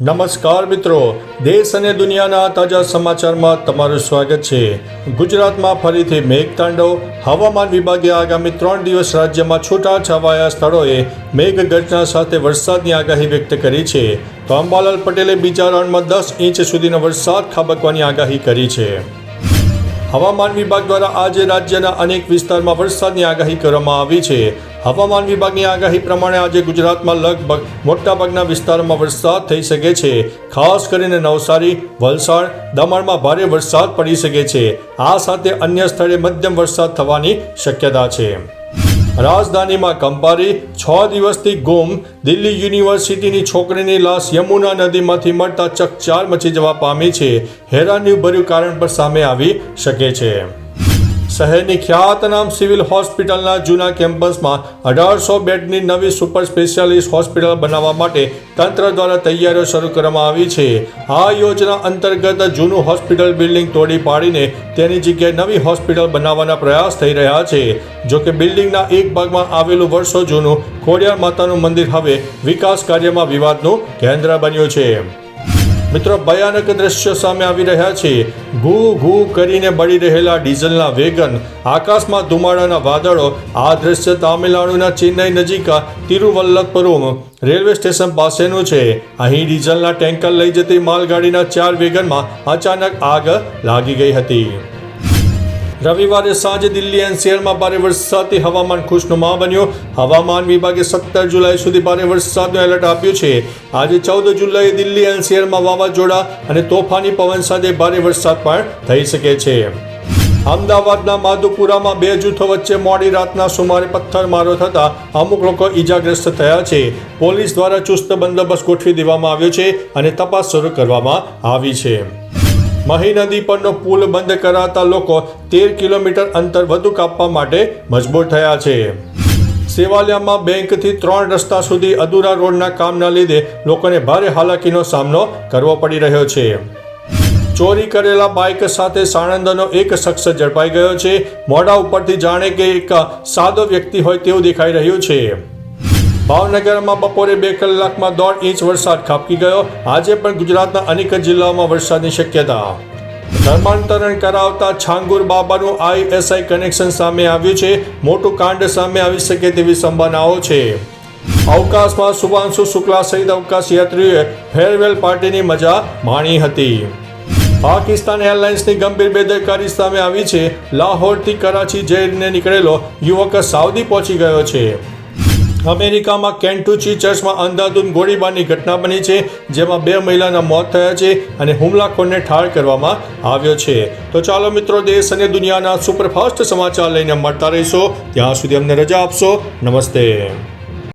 નમસ્કાર મિત્રો, દેશ અને દુનિયાના તાજા સમાચારમાં તમારું સ્વાગત છે. ગુજરાતમાં ફરીથી મેઘતાંડવ, હવામાન વિભાગે આગામી ત્રણ દિવસ રાજ્યમાં છૂટા છવાયા સ્થળોએ મેઘગર્જના સાથે વરસાદની આગાહી વ્યક્ત કરી છે. તો અંબાલાલ પટેલે બીજા રાઉન્ડમાં દસ ઇંચ સુધીનો વરસાદ ખાબકવાની આગાહી કરી છે. હવામાન વિભાગ દ્વારા આજે રાજ્યના અનેક વિસ્તારમાં વરસાદની આગાહી કરવામાં આવી છે. હવામાન વિભાગની આગાહી પ્રમાણે આજે ગુજરાતમાં લગભગ મોટાભાગના વિસ્તારોમાં વરસાદ થઈ શકે છે. ખાસ કરીને નવસારી, વલસાડ, દમણમાં ભારે વરસાદ પડી શકે છે. આ સાથે અન્ય સ્થળે મધ્યમ વરસાદ થવાની શક્યતા છે. રાજધાનીમાં કંપારી, છ દિવસથી ગુમ, દિલ્હી યુનિવર્સિટીની છોકરીની લાશ યમુના નદીમાંથી મળતા ચકચાર મચી જવા પામી છે. હેરાનીભર્યું ભર્યું કારણ પણ સામે આવી શકે છે. શહેરની ખ્યાતનામ સિવિલ હોસ્પિટલના જૂના કેમ્પસમાં અઢારસો બેડની નવી સુપર સ્પેશિયાલિસ્ટ હોસ્પિટલ બનાવવા માટે તંત્ર દ્વારા તૈયારીઓ શરૂ કરવામાં આવી છે. આ યોજના અંતર્ગત જૂનું હોસ્પિટલ બિલ્ડિંગ તોડી પાડીને તેની જગ્યાએ નવી હોસ્પિટલ બનાવવાના પ્રયાસ થઈ રહ્યા છે. જો કે બિલ્ડિંગના એક ભાગમાં આવેલું વર્ષો જૂનું ખોડિયાર માતાનું મંદિર હવે વિકાસ કાર્યમાં વિવાદનું કેન્દ્ર બન્યું છે. મિત્રો, ભયાનક દ્રશ્યો સામે આવી રહ્યા છે. ઘૂ ઘૂ કરીને બળી રહેલા ડીઝલના વેગન, આકાશમાં ધુમાડાના વાદળો, આ દ્રશ્ય તામિલનાડુના ચેન્નઈ નજીક, તિરુવલ્લપુરમ રેલવે સ્ટેશન પાસેનું છે. અહીં ડીઝલના ટેન્કર લઈ જતી માલગાડીના ચાર વેગનમાં અચાનક આગ લાગી ગઈ હતી. રવિવારે સાંજે દિલ્હી એનસીઆરમાં ભારે વરસાદથી હવામાન ખુશનુમા બન્યું. હવામાન વિભાગે સત્તર જુલાઈ સુધી ભારે વરસાદનું એલર્ટ આપ્યું છે. આજે ચૌદ જુલાઈએ દિલ્હી એનસીઆરમાં વાવાઝોડા અને તોફાની પવન સાથે ભારે વરસાદ પણ થઈ શકે છે. અમદાવાદના માધુપુરામાં બે જૂથો વચ્ચે મોડી રાતના સુમારે પથ્થરમારો થતા અમુક લોકો ઈજાગ્રસ્ત થયા છે. પોલીસ દ્વારા ચુસ્ત બંદોબસ્ત ગોઠવી દેવામાં આવ્યો છે અને તપાસ શરૂ કરવામાં આવી છે. મહી નદી પરનો પુલ બંધ કરાતા લોકો તેર કિલોમીટર અંતર વધુ કાપવા માટે મજબૂર થયા છે. સેવાલિયામાં બેંકથી ત્રણ રસ્તા સુધી અધૂરા રોડના કામના લીધે લોકોને ભારે હાલાકીનો સામનો કરવો પડી રહ્યો છે. ચોરી કરેલા બાઇક સાથે સાણંદનો એક શખ્સ ઝડપાઈ ગયો છે. મોઢા ઉપરથી જાણે કે એક સાદો વ્યક્તિ હોય તેવું દેખાઈ રહ્યું છે. ભાવનગરમાં બપોરે બે કલાકમાં દોઢ ઇંચ વરસાદ ખાબકી ગયો. આજે પણ ગુજરાતના અનેક જિલ્લાઓમાં વરસાદની શક્યતા. ધર્માંતરણ કરાવતા છાંગુર બાબાનું આઈએસઆઈ કનેક્શન સામે આવ્યું છે. મોટું કાંડ સામે આવી શકે તેવી સંભાવનાઓ છે. અવકાશમાં શુભાંશુ શુક્લા સહિત અવકાશ યાત્રીઓએ ફેરવેલ પાર્ટીની મજા માણી હતી. પાકિસ્તાન એરલાઇન્સની ગંભીર બેદરકારી સામે આવી છે. લાહોરથી કરાચી જઈને નીકળેલો યુવક સાઉદી પહોંચી ગયો છે. અમેરિકામાં કેન્ટુચી ચર્ચમાં અંધાધૂંધ ગોળીબારની ઘટના બની છે, જેમાં બે મહિલાના મોત થયા છે અને હુમલાખોરને ઠાર કરવામાં આવ્યો છે. તો ચાલો મિત્રો દેશ અને દુનિયાના સુપરફાસ્ટ સમાચાર લઈને મળતા રહીશો. ત્યાં સુધી અમને રજા આપશો. નમસ્તે.